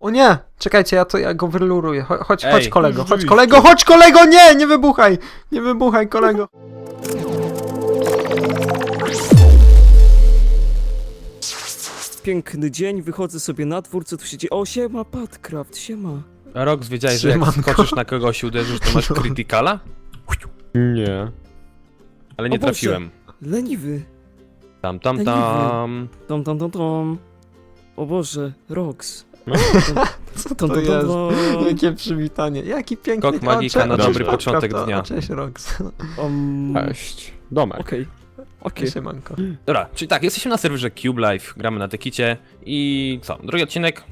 O nie! Czekajcie, ja to ja go wyluruję. Cho- Chodź, Ej, chodź kolego, chodź rzeczywiście. kolego, chodź kolego! Nie! Nie wybuchaj! Nie wybuchaj kolego! Piękny dzień, wychodzę sobie na dwór, co tu się dzieje? O, siema, Patcraft, siema. Rox, wiedziałeś, że jak Siemanko. skoczysz na kogoś i uderzysz, to masz krytykala? Nie. Ale nie O Boże. trafiłem. Leniwy. Tam, tam, tam. Tom, tom, tom, tom. O Boże, Rox. No. Co to tom, jest? Jakie przywitanie. Jaki piękny... Kok magika na cześć, dobry początek prawda? dnia. Cześć Rox. Um, Cześć. Domek. Okej, okej. Siemanko. Dobra, czyli tak, jesteśmy na serwerze Cube Life, gramy na Tekicie i co, drugi odcinek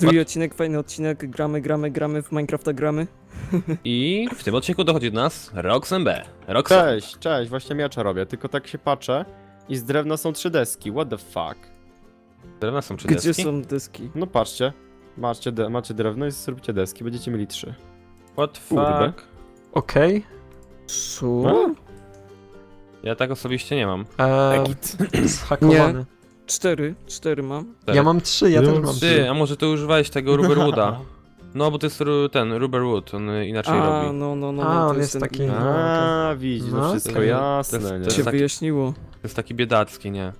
Drugi odcinek, fajny odcinek, gramy, gramy, gramy, w Minecrafta gramy. i w tym odcinku dochodzi do nas Roxem B. Roxem. Cześć, cześć, właśnie miecza robię, tylko tak się patrzę i z drewna są trzy deski, what the fuck. Drewna są trzy Gdzie deski? są deski? No patrzcie, macie, de macie drewno i zróbcie deski, będziecie mieli trzy. What Kurde. fuck? Okej. Co? No. Ja tak osobiście nie mam. Eee, zhakowany. Cztery, cztery mam. Ja mam trzy, ja Ja też mam mam trzy. Ty, a może ty używałeś tego Rubberwooda? No, bo to jest ru- ten, Rubberwood, on inaczej A, robi. no, no, no, A, no, on to jest ten taki-. No, A, widzisz, no No, wszystko to- jasne, to- nie? to się wyjaśniło. To jest taki biedacki, nie?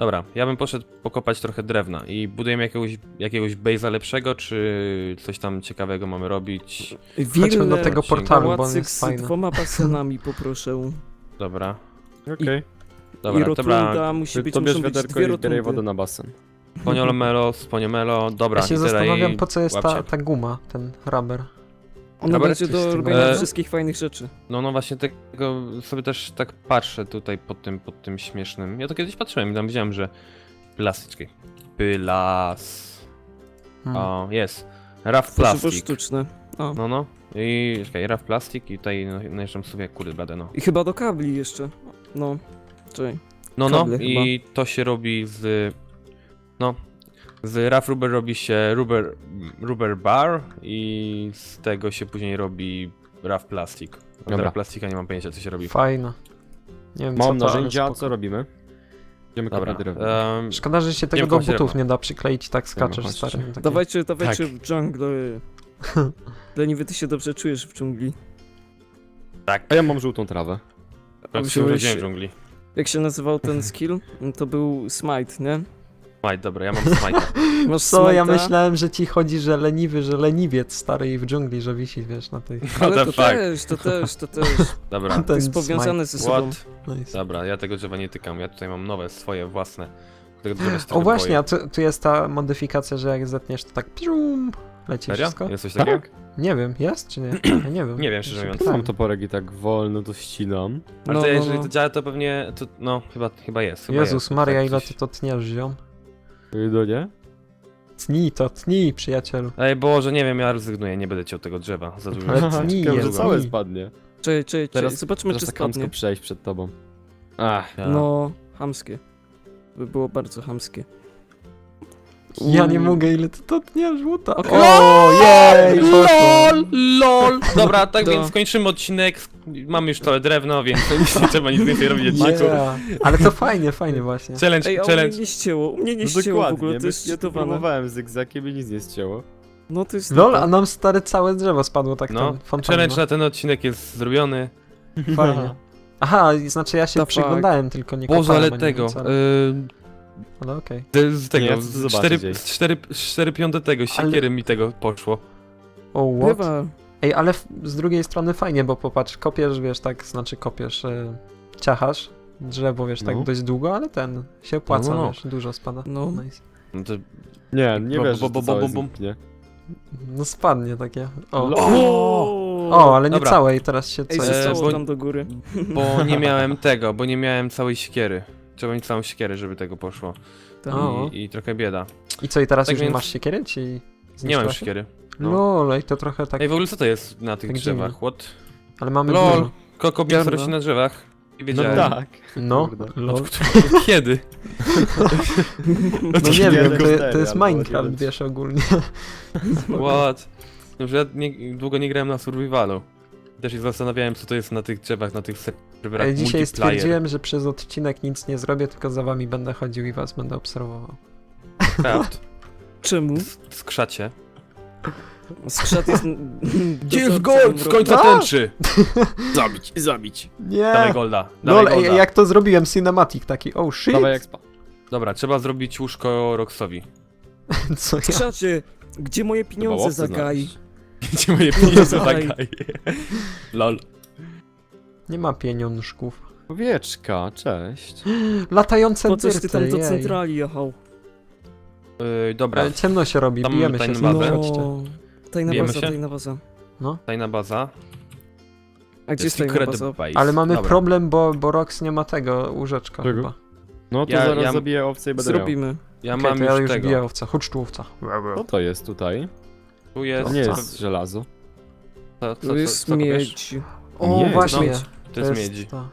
Dobra, ja bym poszedł pokopać trochę drewna i budujemy jakiegoś, jakiegoś base'a lepszego, czy coś tam ciekawego mamy robić? Chodźmy do tego portalu, bo on Pałacyk jest z fajny. dwoma basenami poproszę. Dobra, Okej, dobra, I rotunda dobra. musi być, to bierz muszą być wiaderko dwie i zbieraj rotundy. wodę na basen. Sponiolomelo, sponiomelo, dobra. Ja się i tyle zastanawiam, po co jest ta, łapcie. ta guma, ten rubber. Ona Dobra, będzie do robienia będzie? wszystkich fajnych rzeczy. No, no właśnie tego sobie też tak patrzę tutaj pod tym, pod tym śmiesznym. Ja to kiedyś patrzyłem i tam widziałem, że plastyczki. Pylas. Hmm. O, jest. Raf plastik. sztuczne. O. No, no. I czekaj, raf plastik i tutaj no- najeżdżam sobie, kurde blade, no. I chyba do kabli jeszcze. No. Czekaj. No, no, Kable i to się robi z. No. Z rough rubber robi się rubber, rubber bar i z tego się później robi rough plastik. A Dobra. Rough plastika nie mam pojęcia, co się robi. Fajna. Nie wiem, co Mam to, ale narzędzia, spoko. co robimy? Idziemy Dobra. drewno. em, Szkoda, że się tego do butów nie da przykleić, tak skaczesz chodźcie. stary. Takie... Dawajcie, dawajcie Tak. w dżunglę. Leniwy, ty się dobrze czujesz w dżungli. tak, A ja mam żółtą trawę. A w wziąłeś- w dżungli. Jak się nazywał ten skill? To był smite, nie? Smite, dobra, ja mam smite. Masz Co, ja smite'a, myślałem, że ci chodzi, że leniwy, że leniwiec stary i w dżungli, że wisi, wiesz, na tej... What Ale the to fuck? też, to też, to też. Dobra, To jest powiązane ze sobą. what? Nice. Dobra, ja tego drzewa nie tykam, ja tutaj mam nowe, swoje, własne. Tego drzewa się trochę O właśnie, boję. a tu, tu jest ta modyfikacja, że jak zetniesz, to tak pium, leci Serio? wszystko? Jest coś takiego? Nie wiem, jest czy nie? Ja nie wiem. Nie wiem, szczerze mówiąc. Mam toporek i tak wolno to ścinam. Ale No, to no, jeżeli no. to działa, to pewnie, to, no, chyba, chyba jest. Chyba Jezus jest, Maria, tak ile coś. ty to tniesz, ziom? No nie? Tnij to, tnij, przyjacielu. Ej Boże, nie wiem, ja rezygnuję, nie będę ciął tego drzewa. Za dużo Ale rzeczy. tnij Ciekawe, że całe spadnie. Czekaj, czekaj, czekaj. Teraz- Zobaczmy, Teraz czy tak chamsko spadnie. przejść przed tobą. Ach, Ja. No, hamskie. By było bardzo hamskie. Ja nie mogę, ile ty to tniesz, żółta. Okej. O, jej. LOL, LOL! Dobra, tak To- więc kończymy odcinek. Mamy już to drewno, więc nie trzeba nic więcej robić odcinku. Yeah. Ale to fajnie, fajnie właśnie. Challenge, Ej, a u challenge. mnie nie ścięło, u mnie nie no ścięło w dokładnie, ogóle, to jest ja to szczytowane. próbowałem zygzakiem i nic nie ścięło. No to jest... Lol, a nam stare całe drzewo spadło tak No, ten fontanna. challenge na ten odcinek jest zrobiony. Fajnie. Aha, i znaczy ja się przyglądałem, tylko nie Boże, kopałem ale ani tego. nic, ale, y, ale okej. z- z tego, Nie, z cztery, cztery piąte tego, siekiery mi tego poszło. O, what? Chyba. Ej, ale f- z drugiej strony fajnie, bo popatrz, kopiesz, wiesz, tak, znaczy kopiesz, e, ciachasz drzewo, wiesz, tak No. dość długo, ale ten się opłaca, No, no, no. wiesz, dużo spada. No. Nice. No to, Nie, nie Bo- wiesz, bo- bo- bo- bo- bo- zniknie. No spadnie takie. O, o, ale nie Dobra. całe i teraz się Ej, co E, zostało bo- tam do góry. bo nie miałem tego, bo nie miałem całej siekiery. Trzeba mieć całą siekierę, żeby tego poszło. Tam. O. I, i trochę bieda. I co, i teraz tak już nie więc- masz siekiery, czy Nie mam siekiery. No. Lol, i to trochę tak, Ej, w ogóle co to jest na tych tak drzewach? dziwnie. What? ale mamy LOL! dużo. Koko rośnie na drzewach. Nie No wiedziałem. tak. No, lol. Kiedy? No nie Jeden wiem, to, to jest Minecraft, wiesz, ogólnie. What? No, że ja nie, długo nie grałem na survivalu. Też się zastanawiałem, co to jest na tych drzewach, na tych serwerach Ej, dzisiaj stwierdziłem, że przez odcinek nic nie zrobię, tylko za wami będę chodził i was będę obserwował. Craft. Czemu? Skrzacie. Skrzat jest... Gdzie jest dozorcą gold? Z mroku. końca A! tęczy! Zabić, zabić. Dawaj Nie! golda. Dawaj Lol, ej, golda. jak to zrobiłem? Cinematic taki, oh shit! Dawaj expa. Dobra, trzeba zrobić łóżko Roxowi. Co ja? Skrzacie, gdzie moje pieniądze łowcy za gaj? znaleźć. Gdzie moje pieniądze Dawaj. zagaj? Lol. Nie ma pieniążków. Owieczka, cześć. Latające Po coś ty dyrty, tam do jej. centrali jechał? Yy, dobra, Ale ciemno się robi, Tam bijemy się z bazę. bazę. No, chodźcie. tajna Bijemy baza, się? tajna baza. tajna baza. A gdzie jest tajna Secret baza? base. Ale mamy Dobra. problem, bo, bo Rox nie ma tego łóżeczka Czego? chyba. No to Ja- zaraz ja- zabiję owce i będę miał. Zrobimy. Ja Okej, mam to ja już już tego. biję owca. Chodź tu owca. Co to jest tutaj? Tu jest... To nie co? jest żelazo. Co, co, Tu co, jest co miedź. O, Nie, właśnie. no, To jest miedzi. to.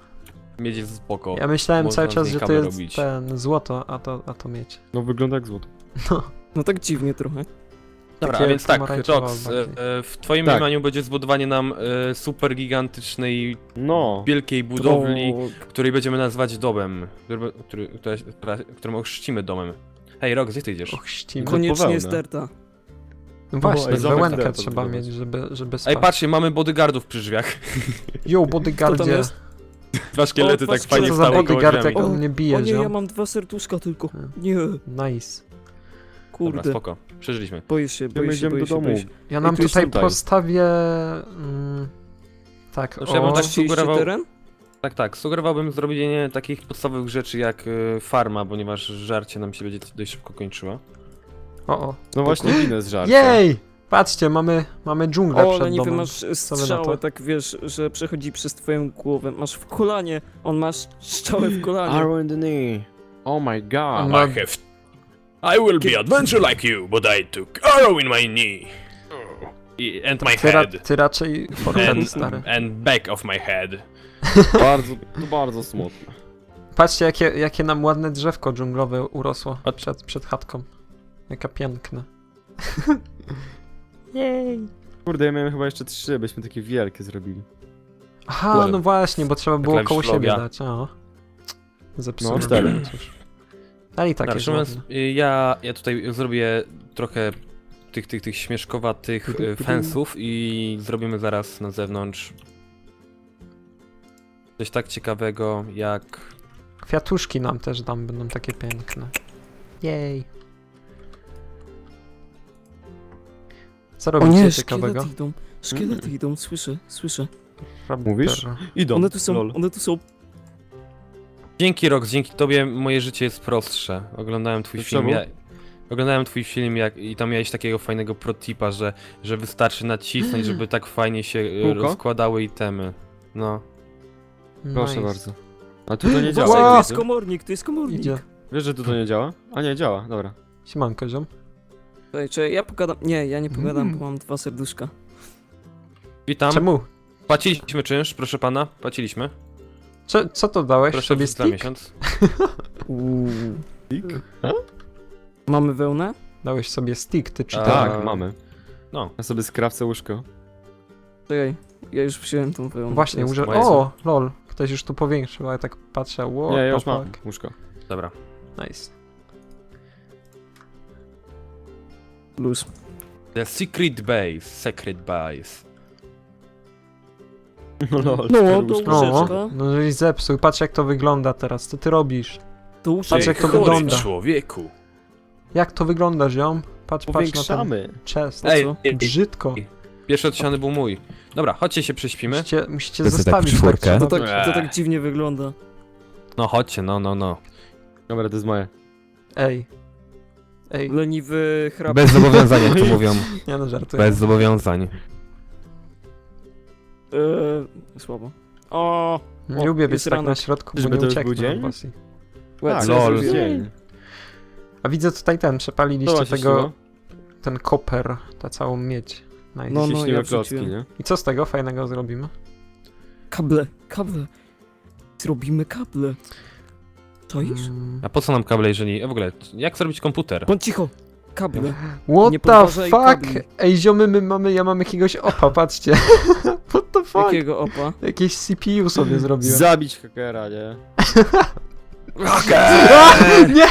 Miedź jest spoko. Ja myślałem Można cały z czas, niej że to jest robić. ten złoto, a to, a to miedź. No wygląda jak złoto. No tak dziwnie trochę. Dobra, Takie a więc tak, pomarańczowe Rox, e, bardziej. e, w twoim Tak. mniemaniu będzie zbudowanie nam e, super gigantycznej, No. wielkiej budowli, To- której będziemy nazywać domem, który, który, która, która, którą ochrzcimy domem. Hej, Rox, gdzie ty idziesz? Och, ścimy. Koniecznie wełnę. jest derta. No właśnie, ej, zamek wełenkę trzeba mieć, żeby, żeby spać. Ej, patrzcie, mamy bodyguardów przy drzwiach. Yo, tam bodyguardzie. jest? Dwa szkielety O, tak dwa fajnie Co za wstały koło bodyguard, drzwiami. jak on O, mnie O bije, nie, ja ziom. mam dwa serduszka tylko. Hmm. Nie, Nice. Dobra, kurde. spoko. Przeżyliśmy. Boję się, boję się, idziemy boję do się, domu. boję się. Ja nam tu jest tutaj tutaj. postawię... Mm, tak, Znaczy, ja bym o, tak Czyściliście sugerował- teren? Tak, tak. Sugerowałbym zrobienie takich podstawowych rzeczy jak y, farma, ponieważ żarcie nam się będzie dość szybko kończyło. O, o. No właśnie winę z żarcia. Jej! Patrzcie, mamy, mamy dżunglę O, przed ale niby domem. masz wy na strzałę, to? tak wiesz, że przechodzi przez twoją głowę. Masz w kolanie, on ma strzałę w kolanie. Arrow in the knee. Oh my god. Ma- have... I will be adventure like you, but I took arrow in my knee. I- And my Ty, ra head. ty raczej forward, And, stary. and back of my head. Bardzo, to bardzo smutne. Patrzcie, jakie, jakie nam ładne drzewko dżunglowe urosło przed, przed chatką. Jaka piękna. Jej! Kurde, ja miałem chyba jeszcze trzy, byśmy takie wielkie zrobili. Aha, Kurde. no właśnie, bo trzeba było klawisz koło siebie dać, o. Zepsułem. No, cztery. no cóż. Ale i tak jest ładne. y, ja, ja tutaj zrobię trochę tych, tych, tych śmieszkowatych y, fensów i zrobimy zaraz na zewnątrz coś tak ciekawego jak... Kwiatuszki nam też dam, będą takie piękne. Jej! Co O robicie nie, ciekawego? szkielety idą. Szkielety idą, słyszę, słyszę. Mówisz? Idą. One tu są, lol. one tu są. Dzięki Rox, dzięki tobie moje życie jest prostsze. Oglądałem twój Czemu? film, ja, oglądałem twój film jak, i tam miałeś takiego fajnego protipa, że, że wystarczy nacisnąć, żeby tak fajnie się y, Kółko? rozkładały itemy. No. Proszę Nice. bardzo. A tu to nie Uważaj, działa. to Wow. jest komornik, to jest komornik. Idzie. Wiesz, że tu to nie działa? A nie, działa, dobra. Siemanko, ziom. Czekaj, czekaj, ja pogadam. Nie, ja nie pogadam, Mm. bo mam dwa serduszka. Witam. Czemu? Płaciliśmy czynsz, proszę pana. Płaciliśmy. Cze, co to dałeś? Proszę sobie za stick? miesiąc. Uuu. Mamy wełnę? Dałeś sobie stick, ty czy A, Tak, mamy. No. Ja sobie skrawcę łóżko. Czekaj, ja już wziąłem tą wełnę. Właśnie, jest- moje O, lol. Ktoś już tu powiększył, ale tak patrzę. What Nie, ja już mam łóżko. Dobra. Nice. Plus. The secret base. Secret base. No lol. No, cztery to łóżka. No, Łóżeczko? no żeś zepsuł. Patrz jak to wygląda teraz. Co ty robisz? To Patrz, łóżeczko. jak to Chory wygląda. człowieku. Jak to wygląda, ziom? Patrz, patrz na ten Powiększamy. chest. Ej, co? ej, Brzydko. pierwszy odciany był mój. Dobra, chodźcie się prześpimy. Musicie, musicie To ty tak zostawić czwórkę? To tak, to tak dziwnie wygląda. No chodźcie, no, no, no. Dobra, to jest moje. Ej. Ej, Leniwy hrab. Bez zobowiązań, jak to mówią. nie no, żartuję. Bez zobowiązań. Eee, słabo. O, Nie O, lubię być jest tak na środku, bo Czyżby nie już był ucieknę dzień? od Tak, sobie lol. jest dzień. A widzę tutaj ten, przepaliliście tego, śniło. ten koper, ta całą miedź. Nice. No, no, śniły ja klocki, wrzuciłem. nie? I co z tego fajnego zrobimy? Kable, kable. Zrobimy kable. Czaisz? Mm. A po co nam kable, jeżeli... W ogóle, jak zrobić komputer? Bądź cicho. Kable. What Nie the podważaj fuck? kabli. Ej, ziomy, my mamy, ja mam jakiegoś opa, patrzcie. What the fuck? Jakiego opa? Jakieś CPU sobie zrobiłem. Zabić hakera, nie? Nie!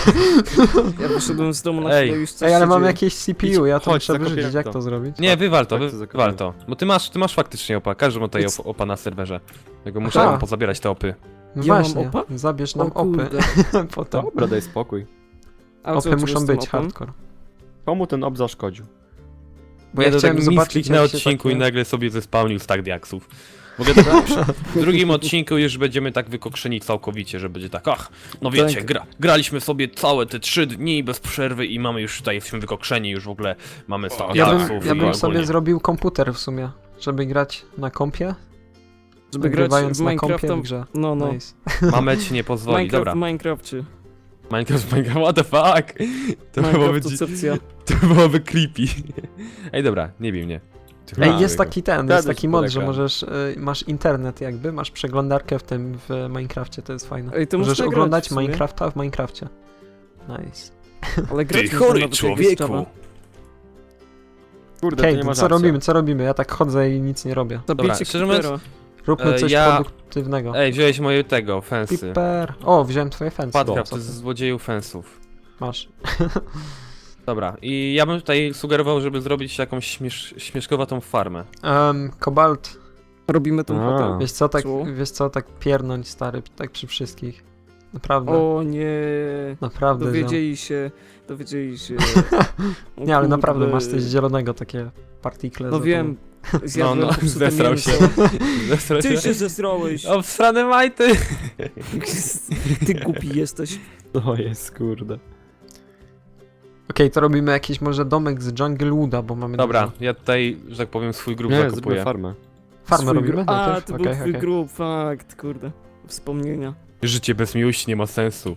Ja wyszedłem z domu na Ej. chwilę już coś Ej, ale się mam dzieje. jakieś CPU, ja to Chodź, muszę zakopię wyrzucić, jak to. to zrobić? Nie, wywal to, Tak, to wy, zakładam. wywal to. Bo ty masz, ty masz faktycznie opa. Każdy ma tutaj op, opa na serwerze. Tego muszę Aha. pozabierać te opy. No Ja mam właśnie, opa? zabierz O nam opy kurde. potem. Dobra, daj spokój. A co Opy muszą tym być, hardcore. Komu ten ob zaszkodził? Bo ja to chciałem tak zobaczyć, na jak się odcinku takie- i nagle sobie zespałnił stack diaksów. Mogę tak W drugim odcinku już będziemy tak wykokszeni całkowicie, że będzie tak, ach, no wiecie, Tak. gra, graliśmy sobie całe te trzy dni bez przerwy i mamy już tutaj, jesteśmy wykokszeni, już w ogóle mamy stack Ja diaksów bym, ja bym sobie zrobił komputer w sumie, żeby grać na kompie, Żeby grać w Minecrafta. w grze. No, no. Nice. Mame ci nie pozwoli, Minecraft dobra. w Minecrafcie. Minecraft, Minecraft, what the fuck? To byłoby, koncepcja. to byłoby creepy. Ej, dobra, nie bij mnie. Ty Ej, jest taki ten, jest taki mod, że możesz, y, masz internet jakby, masz przeglądarkę w tym, w Minecrafcie, to jest fajne. Ej, to możesz można grać oglądać w sumie. Minecrafta w Minecrafcie. Nice. Ale grać Ty można chory nawet jak jest Java. człowieku. Kurde, to nie ma co żarcia. robimy, co robimy? Ja tak chodzę i nic nie robię. Zabijcie szczerze mówiąc- Creepera. Róbmy E, coś ja- produktywnego. Ej, wziąłeś moje tego, fensy. Piper. O, wziąłem twoje. Padcraft, Co to jest złodzieju fensów. Masz. Dobra, i ja bym tutaj sugerował, żeby zrobić jakąś śmiesz śmieszkowatą farmę. Um, Kobalt. Robimy tą A. chatę. Wiesz co, tak, Co? wiesz co, tak piernąć stary, tak przy wszystkich. Naprawdę, O nie. naprawdę. ziom. Dowiedzieli się. Dowiedzieli się. O Nie, ale naprawdę kurde. masz coś zielonego, takie partikle. No za wiem. No, Zjadłem no, popsute zesrał się. Zesrał Ty się. zesrałeś. Obsrane majty! Ty głupi jesteś. To jest, kurde. Okej, to robimy jakiś może domek z Jungle Wooda, bo mamy Dobra, dużo. ja tutaj, że tak powiem, swój grób Nie, zakupuję. zróbmy farmę. Farmę Swój robimy gru- A, najpierw? to Okej, był twój okej. grób, fakt, kurde. Wspomnienia. Życie bez miłości nie ma sensu.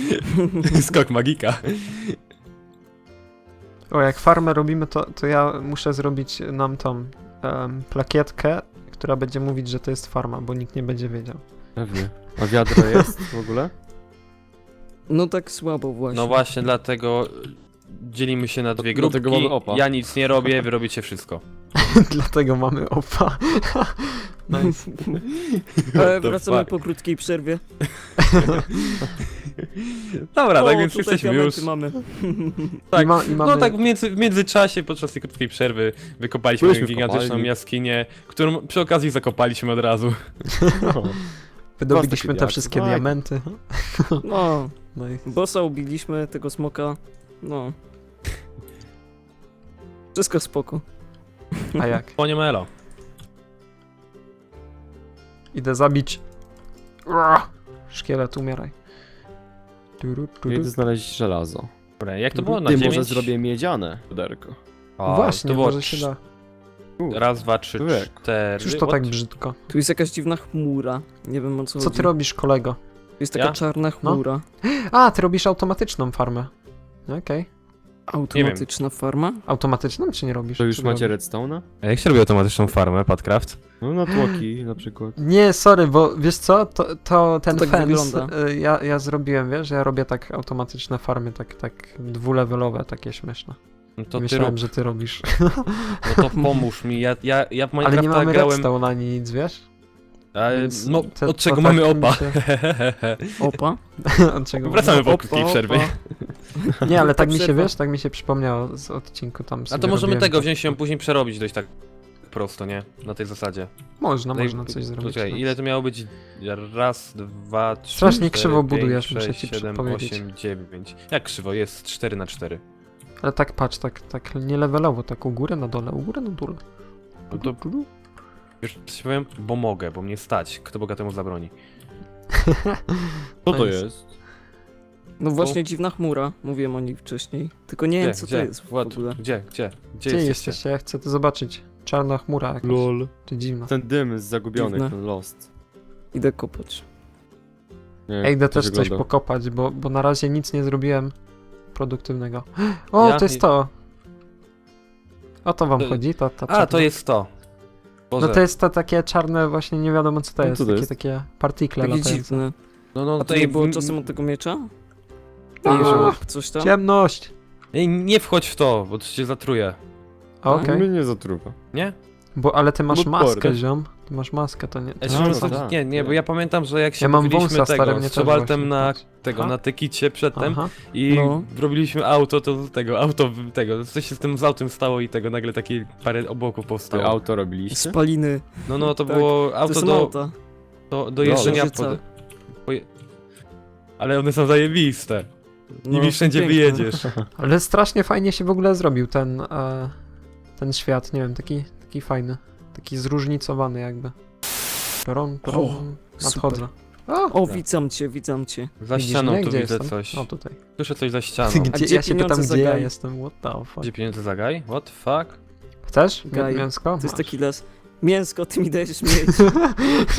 Skok magika. O, jak farmę robimy, to, to ja muszę zrobić nam tą em, plakietkę, która będzie mówić, że to jest farma, bo nikt nie będzie wiedział. Pewnie. A wiadro jest w ogóle? No tak słabo właśnie. No właśnie, dlatego dzielimy się na dwie Dlatego grupki. mamy opa. Ja nic nie robię, wy robicie wszystko. Dlatego mamy opa. nice. Ale the wracamy fuck? po krótkiej przerwie. Dobra, o, tak więc tutaj jesteśmy już. diamenty mamy. Tak. I, ma, i mamy... No tak w, między, w międzyczasie, podczas tej krótkiej przerwy, wykopaliśmy Byliśmy w gigantyczną kopalni. jaskinię, którą przy okazji zakopaliśmy od razu. No. Wydobyliśmy te wszystkie Tak. diamenty. No, Nice. bossa ubiliśmy, tego smoka. No. Wszystko spoko. A jak? Panie Melo. Idę zabić. Ua! Szkielet, umieraj. Turu, Ja turu. Idę znaleźć żelazo. Dobra, jak to było na Ty, 9? może zrobię miedziane puderko. O, Właśnie, to było może się da. Raz, dwa, trzy, cztery. Cóż to What? tak brzydko. Tu jest jakaś dziwna chmura. Nie wiem o co Co chodzi. ty robisz, kolego? Tu jest taka Ja? czarna chmura. A, ty robisz automatyczną farmę. Okej. Automatyczna farma? Automatyczną czy nie robisz? To już Czy macie robisz? redstone'a? A jak się robi automatyczną farmę, Padcraft? No na tłoki na przykład. Nie, sorry, bo wiesz co, to, to ten tak fence, wygląda? y, ja, ja zrobiłem, wiesz, ja robię tak automatyczne farmy, tak, tak dwulevelowe, takie śmieszne. No to ty Myślałem, rób, że ty robisz. no to pomóż mi, ja, ja, ja w Ale nie Minecrafta mamy grałem... redstone ani nic, wiesz? Ale, Więc no, te- od to czego tak mamy mi opa? się- Opa? Od czego Wracamy po krótkiej opa. przerwie. Nie, ale tak mi się, Przerwa. wiesz, tak mi się przypomniało z odcinku tam A sobie to możemy robiłem tego to. wziąć i ją później przerobić dość tak prosto, nie? Na tej zasadzie. Można, Tutaj- można coś zrobić. Poczekaj, no. ile to miało być? Raz, dwa, trzy, Strasznie cztery, krzywo pięć, budujesz, sześć, muszę ci siedem, powiedzieć. osiem, dziewięć. Jak krzywo? Jest 4 na 4. Ale tak patrz, tak, tak nie levelowo, tak u góry, na dole, u góry, na dole. No to już ci powiem, bo mogę, bo mnie stać. Kto bogatemu zabroni? Co to jest? No właśnie dziwna chmura. Mówiłem o niej wcześniej. Tylko nie wiem co gdzie? to jest w ogóle. Gdzie, gdzie? Gdzie, Gdzie jesteście? jesteście? Ja chcę to zobaczyć. Czarna chmura jakaś, LOL. czy dziwna. Ten dym z zagubionych, Dziwne. ten lost. Idę kopać. Nie, Ja idę to też coś wygląda. pokopać, bo, bo na razie nic nie zrobiłem produktywnego. O, Ja? to jest to! O to wam chodzi? Ta, ta A, to jest to. Boże. No to jest to takie czarne, właśnie nie wiadomo co to No jest. co to takie, jest? takie partikle Takie latające. dziwne. No, no, A to tutaj nie było czasem od tego miecza? A, Nie, że coś tam? Ciemność! Ej, nie wchodź w to, bo to cię zatruje. A, Okej. Mnie nie zatruwa. Nie? Bo ale ty masz maskę, ziom. Masz maskę, to nie... To no tak. nie, nie, bo ja pamiętam, że jak się Ja mam bawiliśmy wąsa, stary, tego mnie z też właśnie, na patrz. tego, Aha. na tekicie przedtem Aha. i No. robiliśmy auto, to tego, auto, tego, coś się z tym z autem stało i tego, nagle takie parę obłoków powstało. auto robiliście? Spaliny. No, no, to Tak, było To auto są do, auta. do, do jeżdżenia Księżyca. pod... Ale one są zajebiste. No, Nimi są wszędzie piękne. wyjedziesz. Ale strasznie fajnie się w ogóle zrobił ten, e, ten świat, nie wiem, taki, taki fajny. Taki zróżnicowany jakby. Ron, O, ron, nadchodzę. O, O, widzam cię, widzam cię. Za widzisz ścianą mnie? tu Gdzie widzę jestem? coś. O, tutaj. Słyszę coś za ścianą. Gdzie, gdzie ja się pytam, pieniądze za gdzie ja gaj? jestem, what the fuck. Gdzie pieniądze za gaj? What the fuck? Chcesz? Gaj. Mięsko? To jest taki les. Mięsko, ty mi dajesz mieć.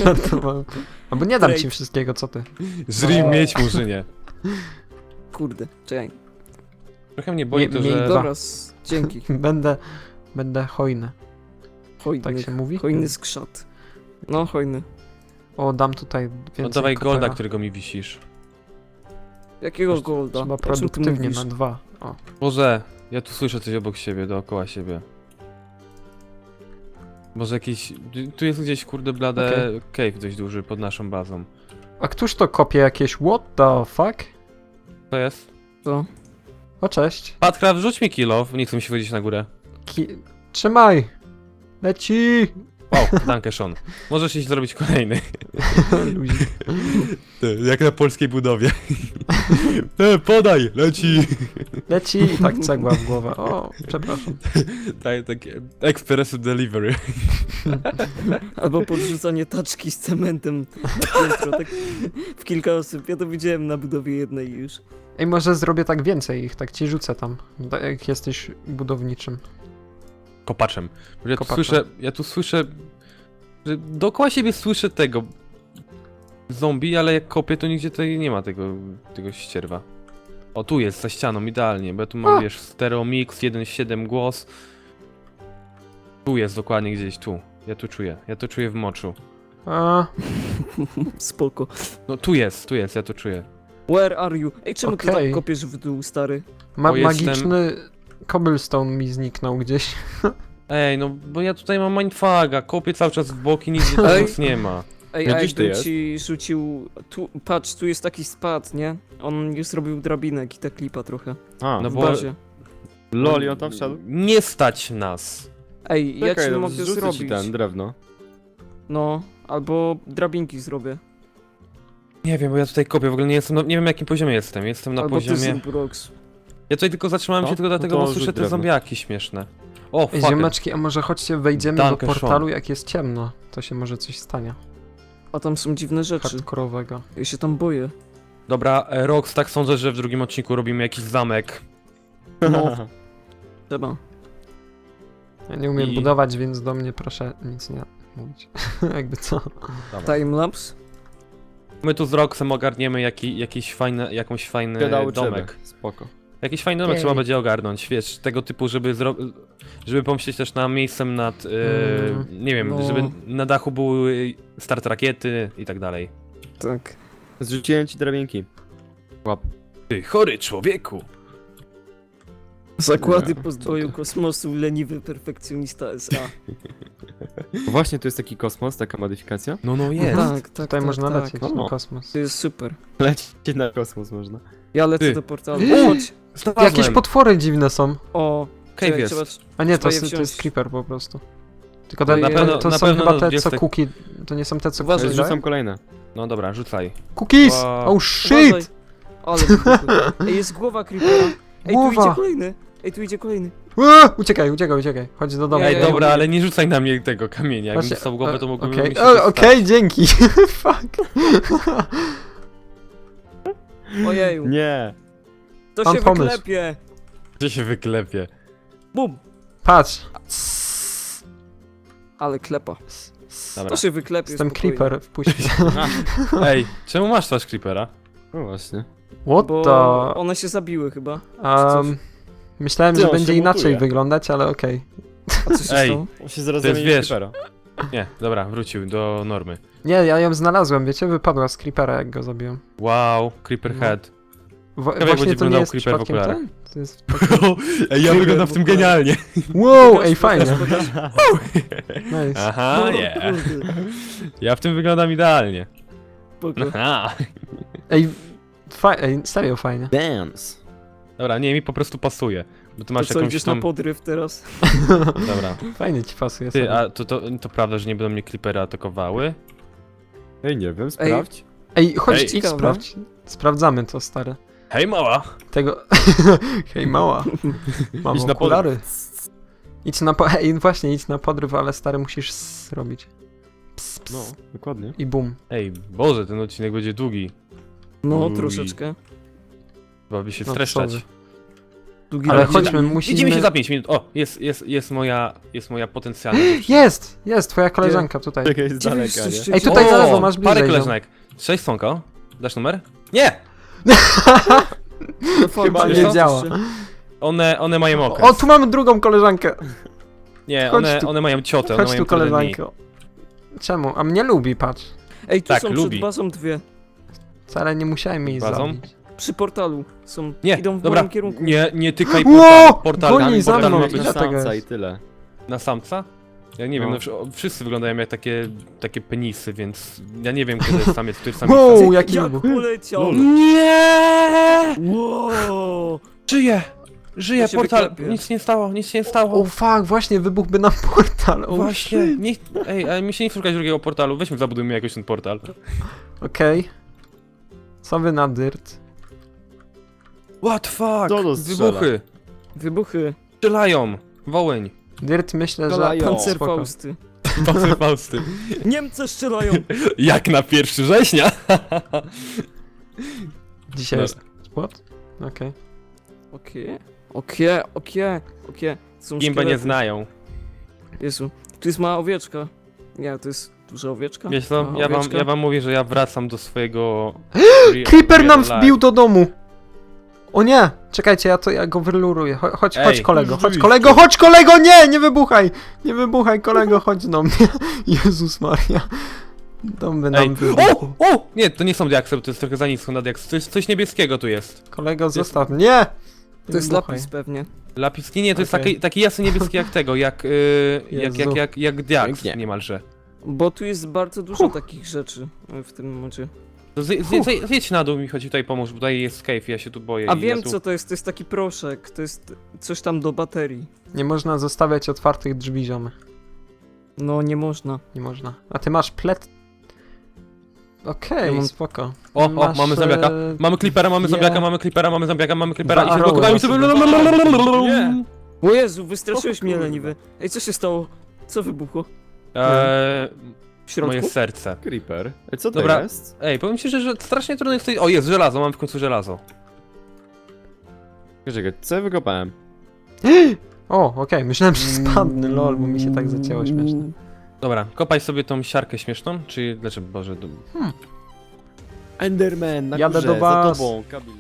Żartowałem. Albo nie dam ci wszystkiego, co ty. Żryj O. mieć murzynie. Kurde, czekaj. Trochę mnie boi Nie- to, że... Dobra, s- dzięki. Będę, będę hojny. Hojny, Tak się mówi? hojny skrzat. No, hojny. O, dam tutaj więcej Oddawaj golda, kopera. którego mi wisisz. Jakiego golda? Trzeba O czym ty produktywnie mówisz? na dwa. O. Boże, ja tu słyszę coś obok siebie, dookoła siebie. Może jakiś... Tu jest gdzieś, kurde, blade Okej. cave dość duży pod naszą bazą. A któż to kopie jakieś? What the fuck? To jest? Co? O, cześć. Patka, wrzuć mi kilo, nie chcę mi się chodzić na górę. Ki Trzymaj! Leci! Wow, danke Sean. Możesz iść zrobić kolejny. Luzik. Jak na polskiej budowie. e, podaj, leci. Leci i tak cegła w głowę. O, przepraszam. Tak, takie express delivery. Albo podrzucanie taczki z cementem na piętro, tak w kilka osób. Ja to widziałem na budowie jednej już. Ej, może zrobię tak więcej ich, tak ci rzucę tam. Da- Jak jesteś budowniczym. Kopaczem. Ja tu Kopaczem. słyszę, ja tu słyszę, że dookoła siebie słyszę tego zombie, ale jak kopię, to nigdzie tutaj nie ma tego, tego ścierwa. O, tu jest, za ścianą, idealnie, bo ja tu mam, A! wiesz, stereo mix, 1.7 głos. Tu jest dokładnie gdzieś, tu. Ja tu czuję, ja to czuję w moczu. A, Spoko. No tu jest, tu jest, ja to czuję. Where are you? Ej, czemu ty Okej. tak kopiesz w dół, stary? ma Bo jestem- magiczny cobblestone mi zniknął gdzieś. Ej, no bo ja tutaj mam mindfuga, kopię cały czas w boki, nigdzie tam Ej. nic nie ma. Ej, No a gdzieś ty jakbym jest? ci rzucił... Tu, patrz, tu jest taki spad, nie? On już zrobił drabinek i ta klipa trochę. A, No w bo- bazie. lol, i on tam wszedł? Nie stać nas. Ej, ja Czekaj, ci no, mogę zrzucę zrobić. ci ten, drewno. No, albo drabinki zrobię. Nie wiem, bo ja tutaj kopię, w ogóle nie jestem, na, nie wiem jakim poziomie jestem, jestem na albo ty poziomie... Ja tutaj tylko zatrzymałem No, się tylko no dlatego, to bo rzuć słyszę te drewno. zombiaki śmieszne. O, fuck. ziomeczki, a może chodźcie, wejdziemy Danke, do portalu, jak jest ciemno. To się może coś stanie. A tam są dziwne rzeczy. Hardkorowego. Ja się tam boję. Dobra, e, Rox, tak sądzę, że w drugim odcinku robimy jakiś zamek. No. Trzeba. Ja nie umiem I- budować, więc do mnie proszę nic nie mówić. Jakby co. Timelapse? My tu z Roxem ogarniemy jaki, jakiś fajny, jakąś fajny domek. ciebie. Spoko. Jakiś fajny Jej. trzeba będzie ogarnąć, wiesz, tego typu, żeby zro... żeby pomyśleć też na miejscem nad, e, Mm, nie wiem, no. żeby na dachu były start rakiety i tak dalej. Tak. Zrzuciłem ci drabinki. Łap. Ty chory człowieku! Zakłady Nie, pozboju kosmosu, leniwy perfekcjonista SA. Właśnie tu jest taki kosmos, taka modyfikacja. No, no jest. Tak, tak, Tutaj tak, można tak. lecieć na kosmos. To jest super. Lecieć na kosmos można. Ja lecę Ty. do portalu. Chodź. Znalazłem. Jakieś potwory dziwne są. O, Cave czekaj, jest. trzeba... A nie, to, jest- to wziąć. jest creeper po prostu. Tylko to, Na to, pewno- to na są pewno chyba na te, co 20 kuki. To nie są te, co Uważaj, kuki Rzucam kolejne. No dobra, rzucaj. Cookies! Wow. Oh shit! Uważaj. Ale. Ej, jest głowa creepera. Ej, tu Głowa. idzie kolejny. Ej, tu idzie kolejny. Uciekaj, uciekaj, uciekaj. Chodź do domu. Ej, ja dobra, ale nie rzucaj na mnie tego kamienia. Jakbym Właśnie, dostał głowę, to mógłbym Okej, mi się E, okej, dzięki. Fuck. Ojeju. Nie. To Mam się pomysł. wyklepie. Gdzie się wyklepie? Bum. Patrz. Ale klepa. Dobra. To się wyklepie. Jestem spokojnie. creeper, wpuść mnie. Ej, czemu masz twarz creepera? No właśnie. What Bo the... one się zabiły chyba. Um, myślałem, Ty, że on będzie się inaczej mutuje. wyglądać, ale okej. A co się Ej. stało? On się zaraz To jest, zamieni w wiesz- creepera. Nie, dobra, wrócił do normy. Nie, ja ją znalazłem, wiecie? Wypadła z creepera, jak go zabiłem. Wow, creeper No. head. Jak właśnie będzie to nie wyglądał jest creeper w przypadkiem okularach. ten? To jest. Ej, ja wyglądam w tym genialnie. Wow, ej, fajnie. Nice. Aha, No, nie. kurde. Ja w tym wyglądam idealnie. Spoko. Aha. Ej, fa- ej, serio fajnie. Dance. Dobra, nie, mi po prostu pasuje. Bo ty To masz co, jakąś idziesz tam... na podryw teraz? Dobra. Fajnie ci pasuje. Ty, a to, to, to prawda, że nie będą mnie creepery atakowały? Ej, nie wiem, sprawdź. Ej, chodź, Ej. idź Ciekawe. sprawdź. Sprawdzamy to, stare. Hej mała! Tego... Hej, mała. Mam Idź na okulary. Idź na po... Ej, właśnie, idź na podryw, ale stary musisz zrobić. Ps, ps. No, dokładnie. I bum. Ej, Boże, ten odcinek będzie długi. No, Uj. troszeczkę. Chyba by się No, streszczać. sorry. Długi Ale chodźmy, musimy... Widzimy się za 5 minut. O, jest, jest, jest moja, jest moja potencjalna dziewczyna. Jest! Jest, twoja koleżanka tutaj. Czekaj, z daleka, nie? Ej, tutaj za lewo masz bliżej. Parę ją. koleżanek. Cześć, Sonko. Dasz numer? Nie! Chyba nie działa. One, one mają okres. O, tu mamy drugą koleżankę. Nie, chodź one, tu. one mają ciotę, one Chodź mają tu tyle dni. koleżanko. Czemu? A mnie lubi, patrz. Ej, tu Tak, są lubi. przed bazą dwie. Wcale nie musiałem jej Bazą? zabić. Przy portalu są. Nie, Idą w dobra, moim kierunku. nie, nie tykaj Ło! portalu. Portal, Goni za portal mną. ma być Na samca i jest? tyle. na samca? Ja nie wiem, No. no. wsz- wszyscy wyglądają jak takie, takie penisy, więc ja nie wiem, kiedy jest samiec, który jest Wow, samiec. jaki Jak wybuch. poleciał! Nie! Wow! Żyje! Żyje, Ja się portal! wyklepię. Nic się nie stało, nic się nie stało. O fuck, właśnie wybuchłby nam portal. O, Właśnie, shit. nie, ej, ale mi się nie chce szukać drugiego portalu, weźmy zabudujmy jakoś ten portal. Okej. Co wy na dyrt? What fuck? Strzela? Wybuchy! Wybuchy. Strzelają! Wołyń! Dyrt myślę, że... Kolają. Pancer spoko. Fausty. Pancer Fausty. Niemcy strzelają! Jak na 1 września! Dzisiaj No. jest... What? Okej. Okej. Okej, okej, okej. Są Gimba nie znają. Jezu. Tu jest mała owieczka. Nie, to jest duża owieczka. Wiesz co, Mała ja wam, owieczka. ja wam mówię, że ja wracam do swojego... Creeper nam real wbił do domu! O nie! Czekajcie, ja to ja go wyluruję. Cho- Chodź, chodź Ej, kolego, chodź rzeczywiście. kolego, chodź kolego! Nie! Nie wybuchaj! Nie wybuchaj kolego, chodź do mnie. Jezus Maria. Dom by nam Ej, wybuchł. o! O! Nie, to nie są diaksy, bo to jest trochę za nisko na diaksy. Coś, coś niebieskiego tu jest. Kolego, zostaw mnie! To jest wybuchaj. lapis pewnie. Lapis, nie, nie, to jest Okej. taki, taki jasny niebieski jak tego, jak, yy, jak, Jezu. jak, jak, jak diaks Pięknie. niemalże. Bo tu jest bardzo dużo takich rzeczy e, w tym momencie. To zje- zje- zje- Zjedź na dół mi chodź tutaj pomóż, bo tutaj jest cave, ja się tu boję. A i wiem ja tu... co to jest, to jest taki proszek, to jest coś tam do baterii. Nie można zostawiać otwartych drzwi, ziomy. No nie można. Nie można. A ty masz plet... Okej, Ja mam- spoko. O, o, Masz, mamy zombiaka. e, Mamy creepera, mamy zombiaka, mamy creepera, mamy zombiaka, mamy Dwa i się arrowy blokowałem sobie... Nie. O Jezu, wystraszyłeś O mnie kurde. leniwy. Ej, co się stało? Co wybuchło? Eee, W środku? moje serce. Creeper. Ej, co to Dobra. jest? Ej, powiem ci, że, że strasznie trudno jest tutaj... O, jest żelazo, mam w końcu żelazo. Czekaj, co ja wykopałem? O, okej, myślałem, że spadnę, lol, bo mi się tak zacięło śmiesznie. Dobra, kopaj sobie tą siarkę śmieszną, czy... Znaczy, Boże, dum. Hmm. Enderman, na Jadę górze, do za was. tobą, Kamil.